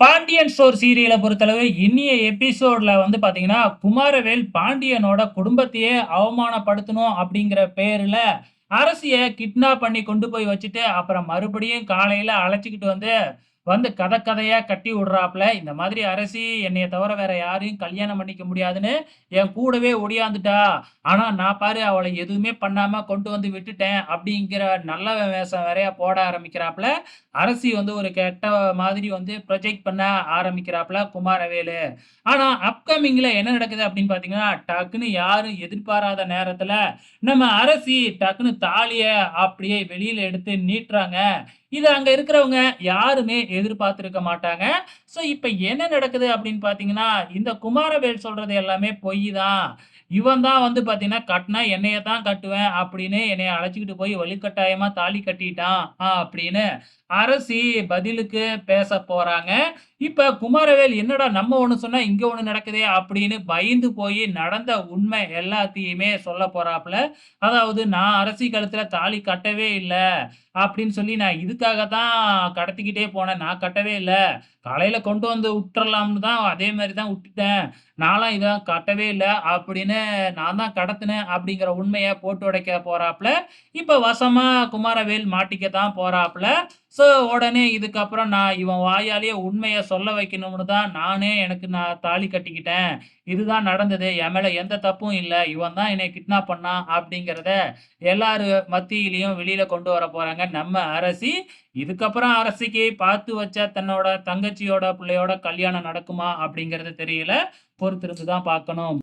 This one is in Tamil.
பாண்டியன் ஸ்டோர் சீரியல பொறுத்தளவு இன்னிய எபிசோட்ல வந்து பாத்தீங்கன்னா, குமாரவேல் பாண்டியனோட குடும்பத்தையே அவமானப்படுத்தணும் அப்படிங்கிற பேருல, அரசிய கிட்னாப் பண்ணி கொண்டு போய் வச்சுட்டு, அப்புறம் மறுபடியும் காலையில அழைச்சிக்கிட்டு வந்து, வந்து கதை கதையாக கட்டி விடுறாப்புல இந்த மாதிரி அரசி என்னைய தவிர வேற யாரையும் கல்யாணம் பண்ணிக்க முடியாதுன்னு, என் கூடவே ஒடியாந்துட்டா. ஆனால் நான் பாரு அவளை எதுவுமே பண்ணாமல் கொண்டு வந்து விட்டுட்டேன். அப்படிங்கிற நல்ல வேஷம் வேறையா போட ஆரம்பிக்கிறாப்புல அரசி வந்து ஒரு கெட்ட மாதிரி வந்து ப்ரொஜெக்ட் பண்ண ஆரம்பிக்கிறாப்புல குமாரவேலு. ஆனால் அப்கமிங்கில் என்ன நடக்குது அப்படின்னு பார்த்தீங்கன்னா, டக்குன்னு யாரும் எதிர்பாராத நேரத்தில் நம்ம அரசி டக்குன்னு தாலியை அப்படியே வெளியில் எடுத்து நீட்டுறாங்க. இது அங்க இருக்கிறவங்க யாருமே எதிர்பார்த்திருக்க மாட்டாங்க. ஸோ இப்ப என்ன நடக்குது அப்படின்னு பார்த்தீங்கன்னா, இந்த குமாரவேல் சொல்றது எல்லாமே பொய் தான். இவன் தான் வந்து பார்த்தீங்கன்னா, கட்டினா என்னைய தான் கட்டுவேன்" அப்படின்னு என்னைய அழைச்சிக்கிட்டு போய் வலுக்கட்டாயமா தாலி கட்டிட்டான் அப்படின்னு அரசி பதிலுக்கு பேச போறாங்க. இப்போ குமாரவேல் என்னடா நம்ம ஒன்று சொன்னால் இங்கே ஒன்று நடக்குதே அப்படின்னு பயந்து போய் நடந்த உண்மை எல்லாத்தையுமே சொல்ல போகிறாப்புல அதாவது நான் அரசி கழுத்தில் தாலி கட்டவே இல்லை அப்படின்னு சொல்லி நான் இதுக்காக தான் கடத்திக்கிட்டே போனேன். நான் கட்டவே இல்லை. கலையில் கொண்டு வந்து விட்டுறலாம்னு தான் அதே மாதிரி தான் விட்டுட்டேன் நான்லாம் இதெல்லாம் கட்டவே இல்லை அப்படின்னு நான் தான் கடத்தினேன் அப்படிங்கிற உண்மையை போட்டு உடைக்க போகிறாப்புல இப்போ வசமாக குமாரவேல் மாட்டிக்க தான் போகிறாப்புல ஸோ உடனே இதுக்கப்புறம் நான் இவன் வாயாலேயே உண்மையை சொல்ல வைக்கணும்னு தான் நானே எனக்கு நான் தாலி கட்டிக்கிட்டேன். இதுதான் நடந்தது. என் மேல எந்த தப்பும் இல்லை இவன் தான் என்னை கிட்னாப் பண்ணான் அப்படிங்கிறத எல்லாரு மத்தியிலையும் வெளியில கொண்டு வர போறாங்க நம்ம அரசி. இதுக்கப்புறம் அரசிக்கு பார்த்து வச்ச தன்னோட தங்கச்சியோட, பிள்ளையோட கல்யாணம் நடக்குமா அப்படிங்கிறது தெரியல. பொறுத்திருந்து தான் பார்க்கணும்.